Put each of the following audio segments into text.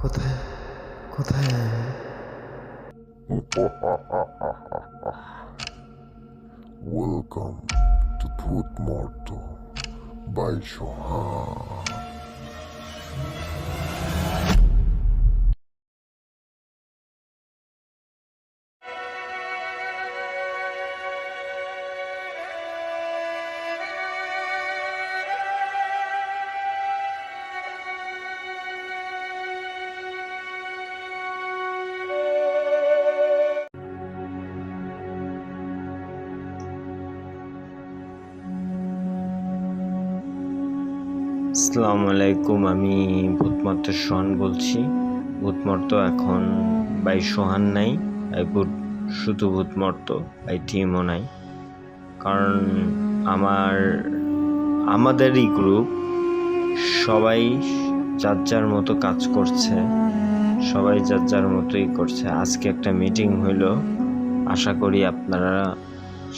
কোথায় কোথায় আমি? Welcome to Put Morto by Shohan. আসসালামু আলাইকুম, আমি ভূতমর্ত সোহান বলছি। ভূতমর্ত এখন বাই সোহান নাই বাই ভূত শুধু ভূতমর্ত বাই টিমও নাই। কারণ আমার, আমাদেরই গ্রুপ সবাই যার যার মতো কাজ করছে, সবাই যার যার মতোই করছে। আজকে একটা মিটিং হইল। আশা করি আপনারা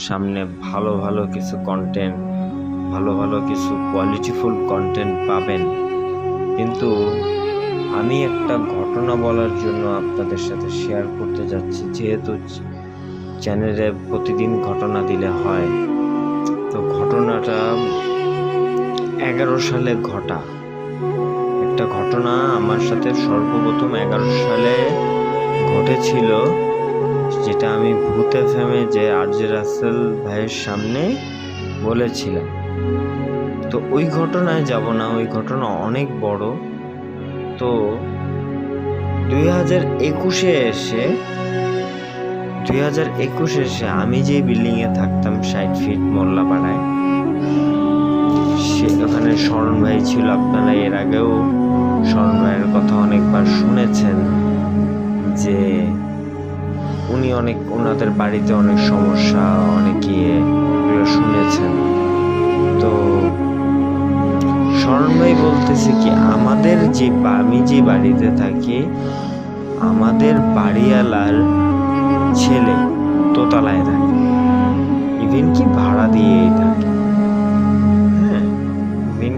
সামনে ভালো ভালো কিছু কন্টেন্ট ভালো ভালো কিছু কোয়ালিটিফুল কন্টেন্ট পাবেন। কিন্তু আমি একটা ঘটনা বলার জন্য আপনাদের সাথে শেয়ার করতে যাচ্ছি। যেহেতু চ্যানেলে প্রতিদিন ঘটনা দিলে হয়, তো ঘটনাটা এগারো সালে ঘটা। একটা ঘটনা আমার সাথে সর্বপ্রথম এগারো সালে ঘটেছিল, যেটা আমি ভূতে ফেমে যে আরজে রাসেল ভাইয়ের সামনে বলেছিলাম। তো ওই ঘটনায় যাব না, ওই ঘটনা অনেক বড়। তো দুই হাজার একুশে এসে, দুই হাজার একুশে এসে আমি যে বিল্ডিংয়ে থাকতাম ষাট ফিট মোল্লাপাড়ায়, সে ওখানে শরণ ভাই ছিল। আপনারা এর আগেও শরণ ভাইয়ের কথা অনেকবার শুনেছেন যে উনি অনেক ওনাদের বাড়িতে অনেক সমস্যা, অনেক শুনেছেন। তো ভাই বলতেছে কি, আমাদের যে আমি যে বাড়িতে থাকি, আমাদের বাড়িওয়ালার ছেলে দোতলায় থাকে। ইভেন কি ভাড়া দিয়েই থাকে? হ্যাঁ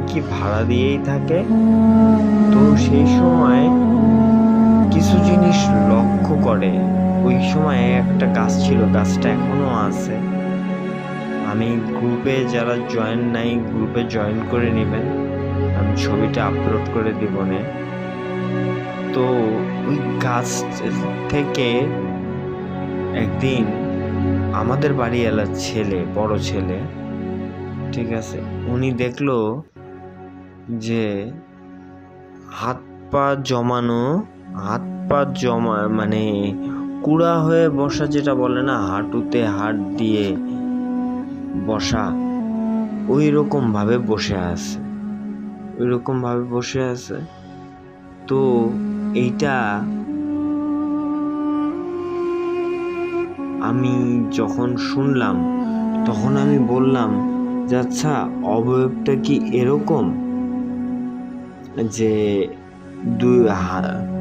কি ভাড়া দিয়েই থাকে। তো সেই সময় কিছু জিনিস লক্ষ্য করে। ওই সময় একটা গাছ ছিল, গাছটা এখনও আছে। আমি গ্রুপে যারা জয়েন নাই গ্রুপে জয়েন করে নেবেন। আমি ছবিটা আপলোড করে দিব নে। তো ওই গাছ থেকে একদিন আমাদের বাড়ি এলার ছেলে, বড় ছেলে, ঠিক আছে, উনি দেখল যে হাত পা জমানো, হাত পা জমা মানে কুড়া হয়ে বসা যেটা বলে না, হাঁটুতে হাত দিয়ে বসা। ওই রকম ভাবে বসে আছে। ওই রকম ভাবে বসে আছে। তো এইটা আমি যখন শুনলাম, তখন আমি বললাম যে আচ্ছা অবয়বটা কি এরকম যে দুই হা-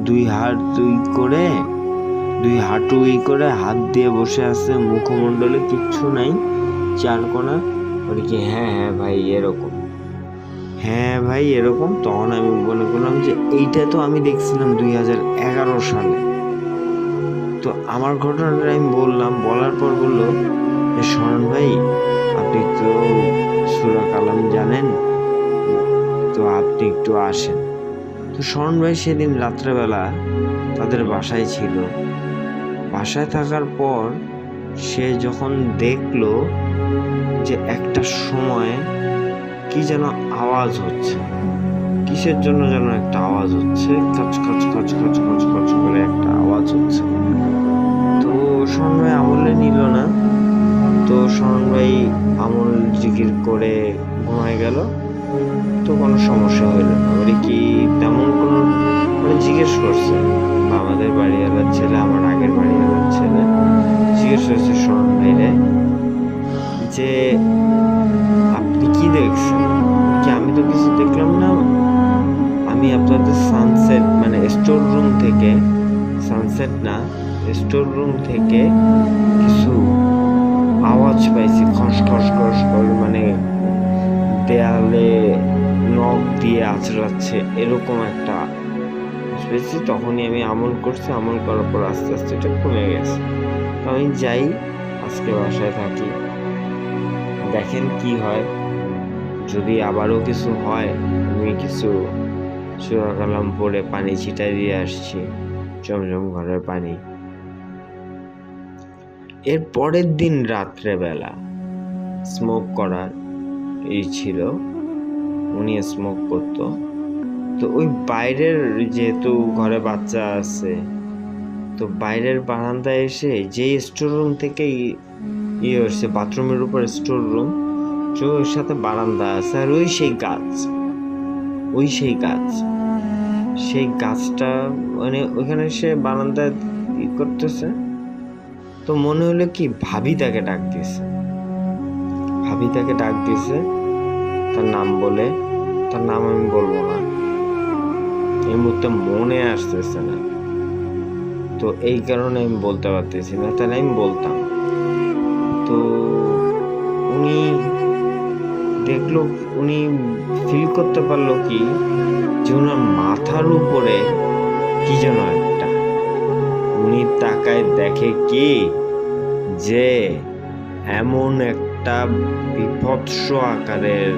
দুই হাত দুই করে দুই হাঁটু ই করে হাত দিয়ে বসে আছে, মুখমণ্ডলে কিচ্ছু নাই, চার কোনা বলি কি হ্যাঁ হ্যাঁ ভাই, এরকম। হ্যাঁ ভাই, এরকম? তখন আমি মনে করলাম যে, এইটা তো আমি দেখছিলাম দুই হাজার এগারো সালে। তো আমার ঘটনাটা আমি বললাম, বলার পর বলল শরণ ভাই, আপনি তো সুরা কালাম জানেন, তো আপনি একটু আসেন। তো শরণ ভাই সেদিন রাত্রেবেলা তাদের বাসায় ছিল। বাসায় থাকার পর সে যখন দেখল যে একটা সময় কি যেন আওয়াজ হচ্ছে, কিসের জন্য যেন একটা আওয়াজ হচ্ছে, খচ খচ খচ খচ খচ খচ করে একটা আওয়াজ হচ্ছে। তো শরণ ভাই আমলে নিল না। তো শরণ ভাই আমল জিকির করে ঘুমায় গেল। তো কোনো সমস্যা হইল না। বলি কি তেমন কোনো মানে জিজ্ঞেস করছে। আমাদের বাড়িওয়ালার ছেলে, আমার আগের বাড়িওয়ালার ছেলে। জিজ্ঞেস করছে শরণ ভাইরে, যে আপনি কি দেখছেন? কি আমি তো কিছু দেখলাম না? আমি আপনাদের সানসেট মানে স্টোর রুম থেকে সানসেট না স্টোর রুম থেকে কিছু আওয়াজ পাইছি, খস খস খস করে মানে দেয়ালে নখ দিয়ে আঁচড়াচ্ছে, এরকম একটা পেয়েছি তখনই আমি আমল করছি, আমল করার পর আস্তে আস্তে এটা কমে গেছে। তো আমি যাই, আজকে বাসায় থাকি। দেখেন কি হয়। যদি আবারও কিছু হয়, আমি কিছু সুরা কালাম পরে পানি ছিটাই দিয়ে আসছি, জমজম ঘরের পানি। এর পরের দিন রাত্রেবেলা স্মোক করার এই ছিল, উনি স্মোক করতো। তো ওই বাইরের যেহেতু ঘরে বাচ্চা আছে, তো বাইরের বারান্দায় এসে যে স্টোর রুম থেকে ইয়ে হচ্ছে বাথরুমের উপর স্টোর রুম তো ওর সাথে বারান্দা আছে আর ওই সেই গাছ, ওই সেই গাছ। সেই গাছটা মানে ওইখানে সে বারান্দায় ই করতেছে, তো মনে হলো কি ভাবি তাকে ডাক দিয়েছে। ভাবি তাকে ডাক দিয়েছে, তার নাম বলে, তার নাম আমি বলব না। এই মুহূর্তে মনে আসতেছে না। তো এই কারণে আমি বলতে পারতেছি না, তাহলে আমি বলতাম। তো উনি দেখল, উনি ফিল করতে পারল কি, যে ওনার মাথার উপরে কি যেন একটা। উনি তাকায় দেখে কি, যে এমন একটা বিভৎস আকারের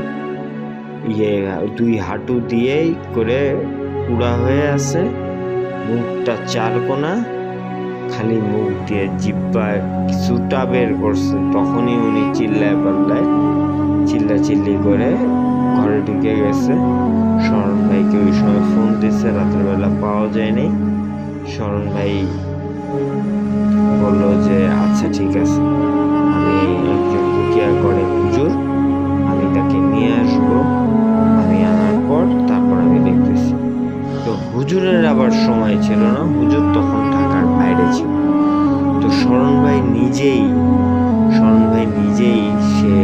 ইয়ে দুই হাঁটু দিয়েই করে পুরা হয়ে আছে। মুখটা চার কোনা খালি মুখ দিয়ে জিব্বা কিছুটা বের করছে। তখনই উনি চিল্লায় পাল্লায় চিল্লা চিল্লি করে ঘরে ঢুকে গেছে। শরণ ভাইকে ওই সময় ফোন দিচ্ছে রাতের বেলা পাওয়া যায়নি। শরণ ভাই বলল যে আচ্ছা ঠিক আছে। আমি একজন রুকিয়া করে হুজুর আমি তাকে নিয়ে আসব। আমি আনার পর তারপর আমি দেখতেছি তো হুজুরের আবার সময় ছিল না, হুজুর তখন ঢাকার বাইরে ছিল। তো শরণ ভাই নিজেই, শরণ ভাই নিজেই সে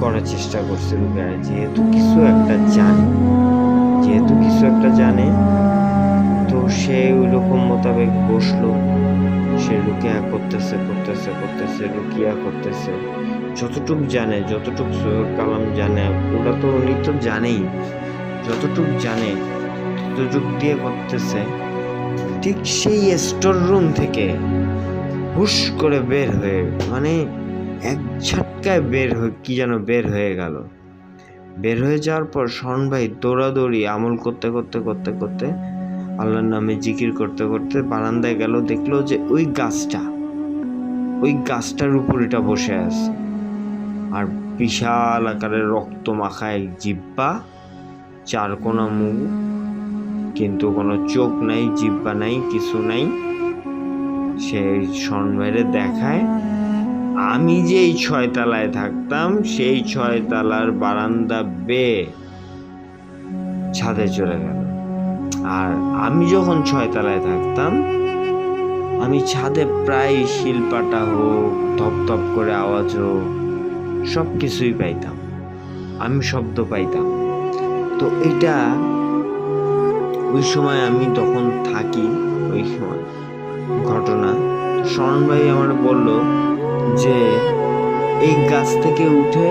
করার চেষ্টা করছে রুকিয়া যেহেতু কিছু একটা জানে, যেহেতু কিছু একটা জানে, তো সে ওই রকম মোতাবেক বসল। সে রুকিয়া করতেছে করতেছে করতেছে, রুকিয়া করতেছে। যতটুক জানে, যতটুক সৈয়দ কালাম জানে ওটা তো উনি তো জানেই। যতটুক জানে ততটুক দিয়ে করতেছে ঠিক সেই স্টোর রুম থেকে হুশ করে বের হয়ে মানে এক ঝটকায় বের হয়ে, কি যেন বের হয়ে গেল। বের হয়ে যাওয়ার পর শরণ ভাই দৌড়াদৌড়ি আমল করতে করতে করতে করতে আল্লাহর নামে জিকির করতে করতে বারান্দায় গেল, দেখল যে ওই গাছটা, ওই গাছটার উপর এটা বসে আছে। আর বিশাল আকারের রক্ত মাখা এক জিব্বা, চার কোনা মুখ কিন্তু কোনো চোখ নাই, জিব্বা নাই, কিছু নাই। সে সন্মেরে দেখায়, আমি যেই ছয়তলায় থাকতাম, সেই ছয়তলার বারান্দা বেয়ে ছাদে চলে গেল। আর আমি যখন ছয়তলায় থাকতাম, আমি ছাদে প্রায় শিলপাটা হোক ধপ করে আওয়াজ হোক সব কিছুই পাইতাম। আমি শব্দ পাইতাম। তো এটা ওই সময় আমি তখন থাকি, ওই সময় ঘটনা। শরণ ভাই আমার বলল যে, এই গাছ থেকে উঠে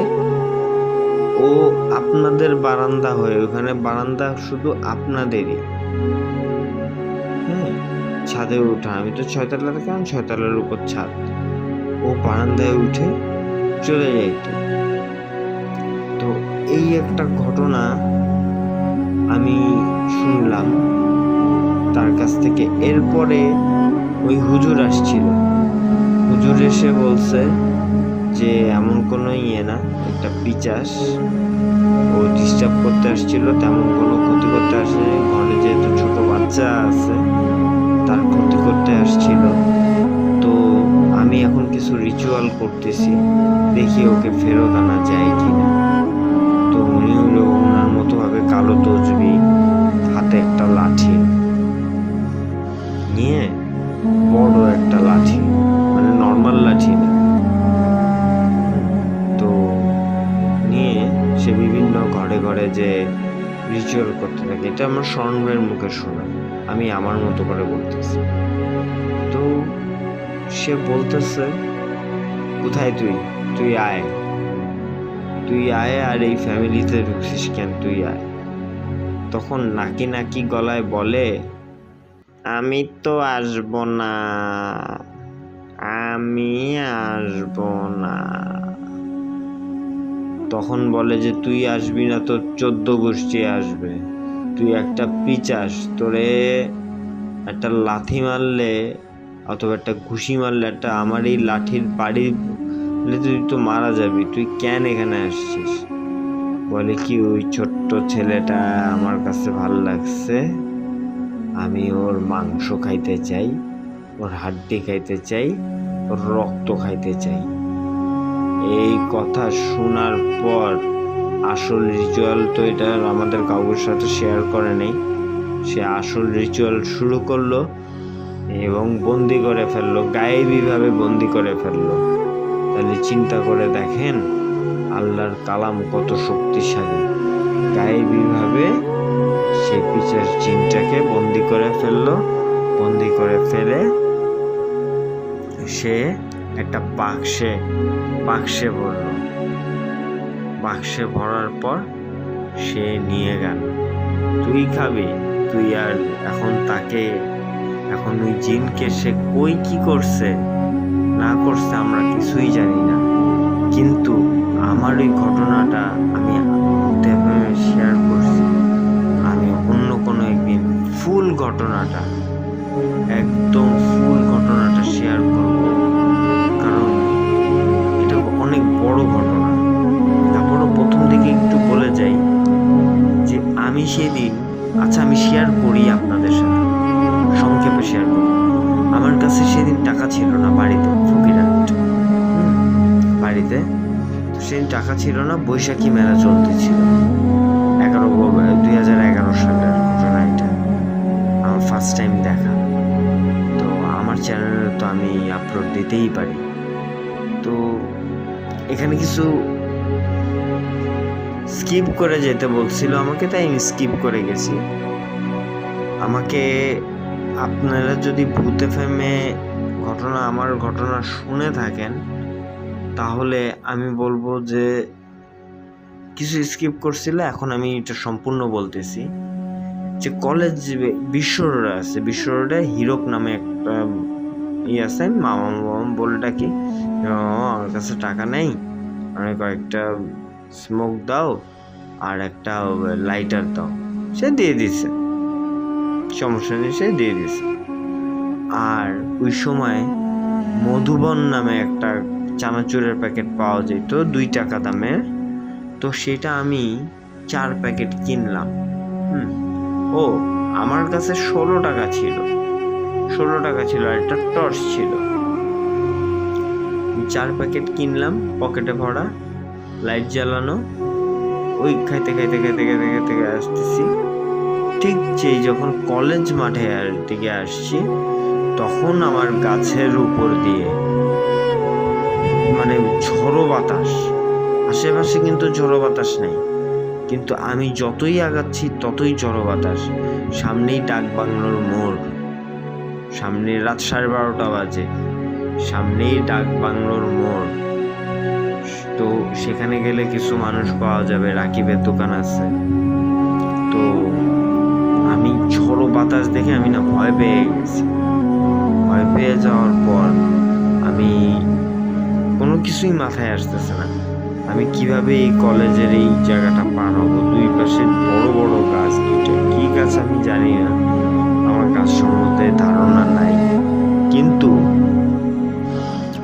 ও আপনাদের বারান্দা হয়ে, ওখানে বারান্দা শুধু আপনাদেরই। হ্যাঁ ছাদে উঠা। আমি তো ছয়তলা থাকলাম ছয়তলার উপর ছাদ? ও বারান্দায় উঠে চলে যাইত। তো এই একটা ঘটনা আমি শুনলাম, তার কাছ থেকে। এরপরে ওই হুজুর আসছিল। হুজুর এসে বলছে যে, এমন কোনো ইয়ে না, একটা পিচাস। ও ডিস্টার্ব করতে আসছিল, তেমন কোনো ক্ষতি করতে আসেনি। ঘরে যেহেতু ছোট বাচ্চা আছে, তার ক্ষতি করতে আসছিল। তো আমি এখন কিছু রিচুয়াল করতেছি, দেখি ওকে ফেরত আনা যায় কিনা। তো উনি হলো ওনার মতো ভাবে কালো তসবি হাতে একটা লাঠি নিয়ে বড় একটা লাঠি মানে নর্মাল লাঠি না। তো নিয়ে সে বিভিন্ন ঘরে ঘরে যে রিচুয়াল করতে থাকে, এটা আমার স্বর্ণের মুখে শোনা। আমি আমার মতো করে বলতেছি। তো সে বলতেছে, কোথায় তুই? তুই আয়। তুই আয় আর এই ফ্যামিলিতে ঢুকছিস কেন তুই আয়। তখন নাকি নাকি গলায় বলে, আমি তো আসব না, আমি আসব না। তখন বলে যে, তুই আসবি না তোর চোদ্দ গোষ্ঠী আসবে। তুই একটা পিচাস তোরে একটা লাথি মারলে অথবা একটা ঘুষি মারলে একটা আমার এই লাঠির বাড়ি হলে তুই তো মারা যাবি, তুই কেন এখানে আসছিস? বলে কি ওই ছোট্ট ছেলেটা আমার কাছে ভালো লাগছে, আমি ওর মাংস খাইতে চাই, ওর হাড্ডি খাইতে চাই, ওর রক্ত খাইতে চাই। এই কথা শোনার পর আসল রিচুয়াল তো এটা আমাদের কাউকের সাথে শেয়ার করে নেই। সে আসল রিচুয়াল শুরু করল এবং বন্দি করে ফেলল, গায়েবীভাবে বন্দি করে ফেলল। তাহলে চিন্তা করে দেখেন আল্লাহর কালাম কত শক্তিশালী। গায়েবীভাবে সে পিচের জিনটাকে বন্দি করে ফেলল। বন্দি করে ফেলে সে একটা বাক্সে বাক্সে ভরল। বাক্সে ভরার পর সে নিয়ে গেল। তুই খাবি? তুই আর এখন তাকে, এখন ওই জিনকে সে কই কি করছে? না করছে আমরা কিছুই জানি না। কিন্তু আমার ওই ঘটনাটা আমি শেয়ার করছি। আমি অন্য কোনো একদিন ফুল ঘটনাটা, একদম ফুল ঘটনাটা শেয়ার করব। কারণ এটা অনেক বড় ঘটনা। তারপরও প্রথম দিকে একটু বলে যাই যে আমি সেদিন আচ্ছা আমি শেয়ার করি আপনাদের কাছে সেদিন টাকা ছিল না বাড়িতে ফকিরাট বাড়িতে। তো সেদিন টাকা ছিল না, বৈশাখী মেলা চলতেছিল। এগারো দুই হাজার এগারো সালের ঘটনা এটা আমার ফার্স্ট টাইম দেখা। তো আমার চ্যানেলে তো আমি আপলোড দিতেই পারি। তো এখানে কিছু স্কিপ করে যেতে বলছিল আমাকে, তাই আমি স্কিপ করে গেছি। আমাকে আপনারা যদি ভূত ফেমে ঘটনা, আমার ঘটনা শুনে থাকেন, তাহলে আমি বলব যে কিছু স্কিপ করছিল, এখন আমি এটা সম্পূর্ণ বলতেছি। যে কলেজ বিশ্ব রোডে আছে। বিশ্ব রোডে হিরক নামে একটা ইয়ে আছে, মামা মামা বলে ডাকি। আমার কাছে টাকা নেই। আমি কয়েকটা স্মোক দাও, আর একটা লাইটার দাও। সে দিয়ে দিছে। সমস্যা নেই সে দিয়ে দিছে আর ওই সময় মধুবন নামে একটা চানাচুরের প্যাকেট পাওয়া যেত, দুই টাকা দামের তো সেটা আমি চার প্যাকেট কিনলাম। হুম, ও, আমার কাছে ষোলো টাকা ছিল। ষোলো টাকা ছিল আর একটা টর্চ ছিল। চার প্যাকেট কিনলাম, পকেটে ভরা, লাইট জ্বালানো। ওই খাইতে খাইতে খাইতে খাইতে খাইতে আসতেছি। ঠিক যেই যখন কলেজ মাঠে দিকে আসছি, তখন আমার গাছের উপর দিয়ে মানে ঝড়ো বাতাস। আশেপাশে কিন্তু ঝড়ো বাতাস নেই। কিন্তু আমি যতই আগাচ্ছি, ততই ঝড়ো বাতাস। সামনেই ডাক বাংলোর মোড়। সামনে রাত সাড়ে বারোটা বাজে। সামনেই ডাক বাংলোর মোড়। তো সেখানে গেলে কিছু মানুষ পাওয়া যাবে। রাকিবের দোকান আছে। তো বাতাস দেখে আমি না ভয় পেয়ে গেছি। ভয় পেয়ে যাওয়ার পর আমি কোনো কিছুই মাথায় আসতেছে না। আমি কীভাবে এই কলেজের এই জায়গাটা পার হব, দুই পাশে বড় বড় গাছ, দুইটা কি গাছ আমি জানি না। আমার গাছ সম্বন্ধে ধারণা নাই। কিন্তু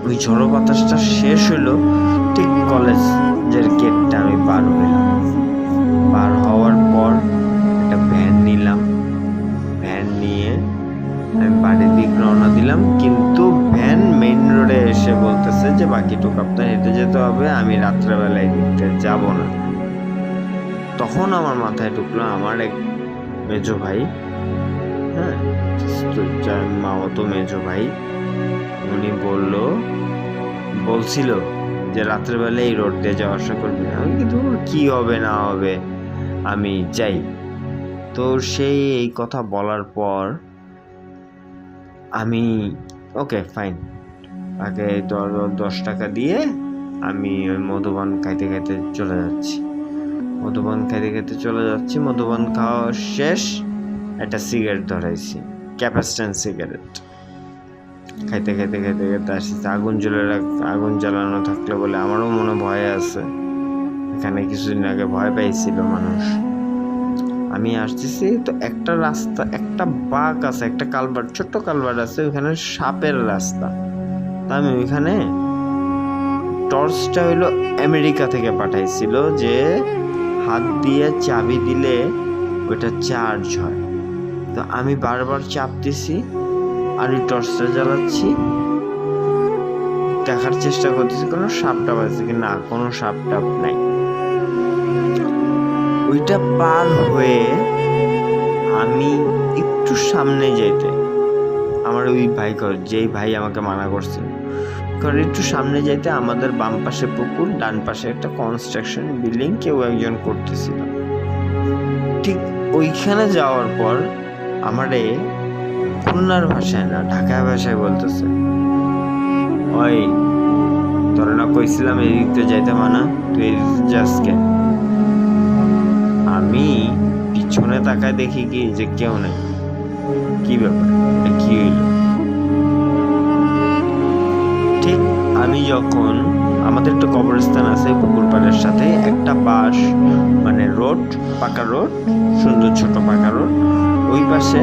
ওই ঝড়ো বাতাসটা শেষ হলো ঠিক কলেজের গেটটা আমি পার হইলাম। পার হওয়ার পর একটা ভ্যান নিলাম। রওনা দিলাম। কিন্তু ভ্যান মেইন রোডে এসে বলতেছে যে, বাকিটুকু আপনার হেঁটে যেতে হবে, আমি রাত্রেবেলায় দিতে যাব না। তখন আমার মাথায় ঢুকলো আমার এক মেজো ভাই। হ্যাঁ তো যার মেজো ভাই। উনি বলল, বলছিল যে রাত্রেবেলা এই রোড দিয়ে যাওয়া আসা করবি না। কিন্তু কি হবে না হবে? আমি যাই। তো সেই এই কথা বলার পর আমি ওকে ফাইন দ- দশ টাকা দিয়ে আমি ওই মধুবন খাইতে খাইতে চলে যাচ্ছি। মধুবন খাইতে খাইতে চলে যাচ্ছি। মধুবন খাওয়া শেষ। একটা সিগারেট ধরাইছি। ক্যাপাস্টেন সিগারেট খাইতে খাইতে খাইতে খাইতে আসছে আগুন জ্বলে আগুন জ্বালানো থাকলে বলে আমারও মনে ভয় আছে। এখানে কিছুদিন আগে ভয় পাইছিল মানুষ। আমি আসতেছি, তো একটা রাস্তা, একটা বাঘ আছে, একটা কালভার্ট, ছোট্ট কালভার্ট আছে, ওইখানে সাপের রাস্তা। তা আমি ওইখানে টর্চটা হইল আমেরিকা থেকে পাঠাইছিল যে হাত দিয়ে চাবি দিলে ওইটা চার্জ হয়। তো আমি বারবার চাপ দিছি আর ওই টর্চটা জ্বালাচ্ছি। দেখার চেষ্টা করতেছি, কোনো সাপ টাপ আছে কি না কোনো সাপ টাপ নাই। ওইটা পার হয়ে আমি একটু সামনে যেতে আমার ওই ভাই যেই ভাই আমাকে মানা করছে। কারণ একটু সামনে যাইতে আমাদের বাম পাশে পুকুর, ডান পাশে একটা কনস্ট্রাকশন বিল্ডিং কেউ একজন করতেছিল। ঠিক ওইখানে যাওয়ার পর আমারে খুলনার ভাষায় না ঢাকা ভাষায় বলতেছে। ওই, তোরা না কইছিলাম এই দিক যাইতে মানা, তুই যাস কেন? আমি পিছনে তাকায় দেখি কি, যে কেউ নেই। কি ব্যাপার? কি হইল? ঠিক আমি যখন, আমাদের একটা কবরস্থান আছে পুকুর পাড়ের সাথে, একটা বাস মানে রোড, পাকা রোড, সুন্দর ছোট পাকা রোড। ওই পাশে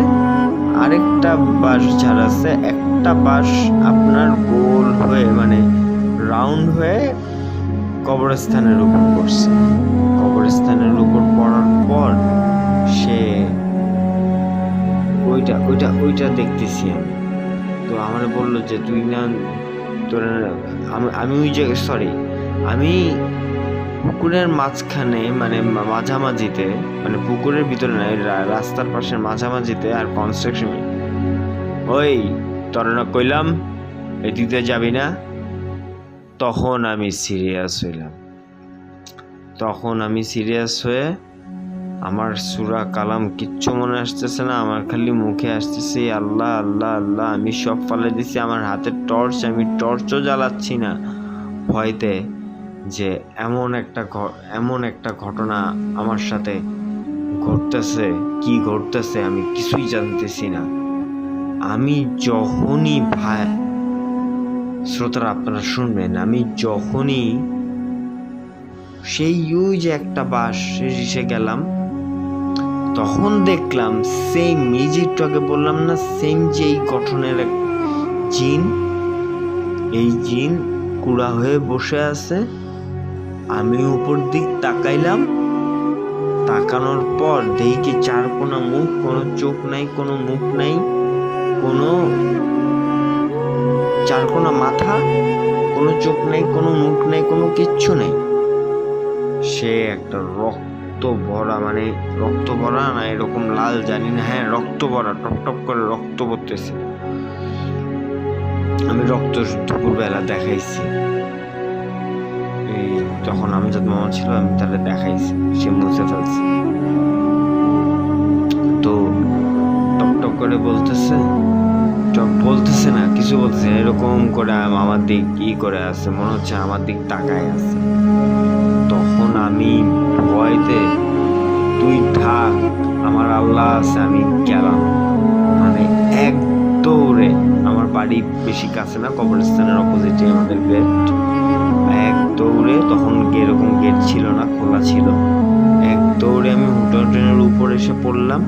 আরেকটা বাস ঝাড় আছে, একটা বাস আপনার গোল হয়ে মানে রাউন্ড হয়ে কবরস্থানের উপর পড়ছে কবরস্থানের উপর পড়ার পর সে ওইটা ওইটা ওইটা দেখতেছি আমি। তো আমার বলল যে, তুই না, তোর আমি ওই যে সরি আমি পুকুরের মাঝখানে মানে মাঝামাঝিতে মানে পুকুরের ভিতরে না রাস্তার পাশে মাঝামাঝিতে আর কনস্ট্রাকশন ওই, তোর কইলাম, এদিকে যাবি না? তখন আমি সিরিয়াস হইলাম। তখন আমি সিরিয়াস হয়ে আমার সুরা কালাম কিচ্ছু মনে আসতেছে না, আমার খালি মুখে আসতেছে, আল্লাহ আল্লাহ আল্লাহ, আমি সব ফালে দিছি, আমার হাতে টর্চ আমি টর্চও জ্বালাচ্ছি না। ভয়তে যে এমন একটা এমন একটা ঘটনা আমার সাথে ঘটতেছে, কি ঘটতেছে আমি কিছুই জানতেছি না। আমি যখনই ভাই শ্রোতারা আপনারা শুনবেন, আমি যখনই সেই যে একটা বাস এসে গেলাম, তখন দেখলাম সেম এই বললাম না সেম যে এই গঠনের এক জিন, এই জিন কুড়া হয়ে বসে আছে, আমি উপর দিক তাকাইলাম, তাকানোর পর দেখি চার কোনা মুখ, কোনো চোখ নাই, কোনো মুখ নাই, কোনো চার কোনা মাথা, কোনো চোখ নেই, কোনো মুখ নেই, কোনো কিচ্ছু নেই। সে একটা রক্ত ভরা মানে রক্ত ভরা না, এরকম লাল জানি না হ্যাঁ রক্ত ভরা, টপ টপ করে রক্ত পড়তেছে। আমি রক্ত দুপুরবেলা দেখাইছি। এই যখন আমজাদ মামা ছিল, আমি তাহলে দেখাইছি, সে মুছে ফেলছে। তো টপ টপ করে বলতেছে টপ বলতেছে না কিছু বলতেছে না, এরকম করে আমার দিক ই করে আছে মনে হচ্ছে আমার দিক তাকায় আছে। তখন আমি ভয়তে তুই থাক আমার আল্লাহ আছে আমি গেলাম। মানে এক দৌড়ে আমার বাড়ি বেশি কাছে না কবরস্থানের অপোজিটে আমাদের গেট এক দৌড়ে তখন এরকম গেট ছিল না খোলা ছিল। এক দৌড়ে আমি হোটেল ট্রেনের উপর এসে পড়লাম।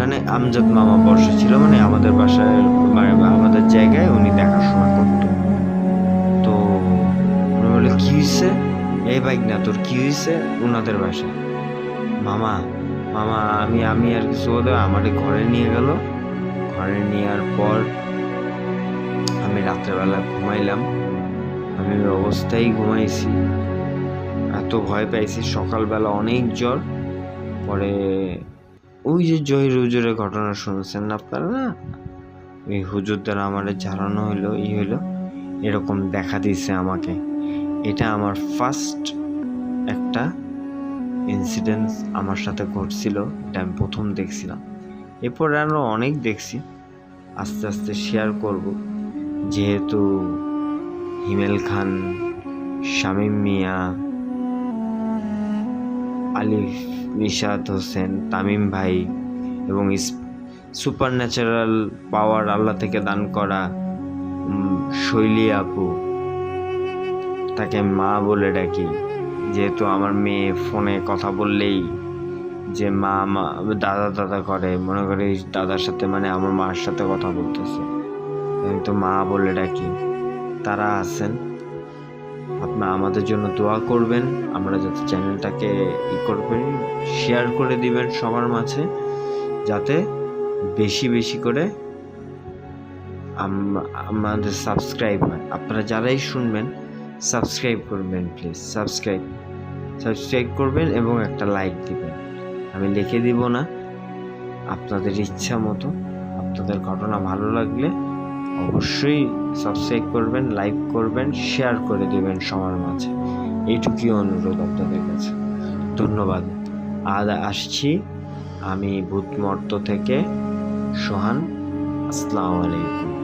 উঠানে আমজাদ মামা বসে ছিল মানে আমাদের বাসায় মানে আমাদের জায়গায় উনি দেখাশোনা করতো। তো উনি বলে, কি হয়েছে এই বাইক না তোর কি হয়েছে ওনাদের বাসায়। মামা মামা, আমি আমি আর কিছু বলতে আমার ঘরে নিয়ে গেল। ঘরে নেওয়ার পর আমি রাত্রেবেলা ঘুমাইলাম। আমি অবস্থায় ঘুমাইছি। এত ভয় পাইছি, সকালবেলা অনেক জ্বর, পরে ওই যে জহির হুজুরের ঘটনা শুনেছেন আপনারা না? ওই হুজুর দ্বারা আমার ঝাড়ানো হইল, ই হইল, এরকম দেখা দিয়েছে আমাকে। এটা আমার ফার্স্ট একটা ইনসিডেন্স আমার সাথে ঘটছিল, এটা আমি প্রথম দেখছিলাম। এরপর আরও অনেক দেখছি, আস্তে আস্তে শেয়ার করব। যেহেতু হিমেল খান, শামীম মিয়া আলিফ নিশাদ হোসেন, তামিম ভাই এবং সুপার ন্যাচারাল পাওয়ার আল্লাহ থেকে দান করা শৈলী আপু। তাকে মা বলে ডাকি। যেহেতু আমার মেয়ে ফোনে কথা বললেই যে মা মা, দাদা দাদা করে, মনে করি দাদার সাথে মানে আমার মার সাথে কথা বলতেছে। তো মা বলে ডাকি। তারা আছেন? আপনারা আমাদের জন্য দোয়া করবেন। আমরা যাতে চ্যানেলটাকে ই করবেন শেয়ার করে দিবেন সবার মাঝে, যাতে বেশি বেশি করে আম- আমাদের সাবস্ক্রাইব হয় আপনারা যারাই শুনবেন সাবস্ক্রাইব করবেন প্লিজ সাবস্ক্রাইব সাবস্ক্রাইব করবেন এবং একটা লাইক দিবেন। আমি লিখে দিব না, আপনাদের ইচ্ছা মতো, আপনাদের ঘটনা ভালো লাগলে অবশ্যই সাবস্ক্রাইব করবেন লাইক করবেন শেয়ার করে দেবেন সবার মাঝে। এইটুকুই অনুরোধ আপনাদের কাছে। ধন্যবাদ। আজ আসছি আমি ভূতমর্ত থেকে। সোহান, আসসালামু আলাইকুম।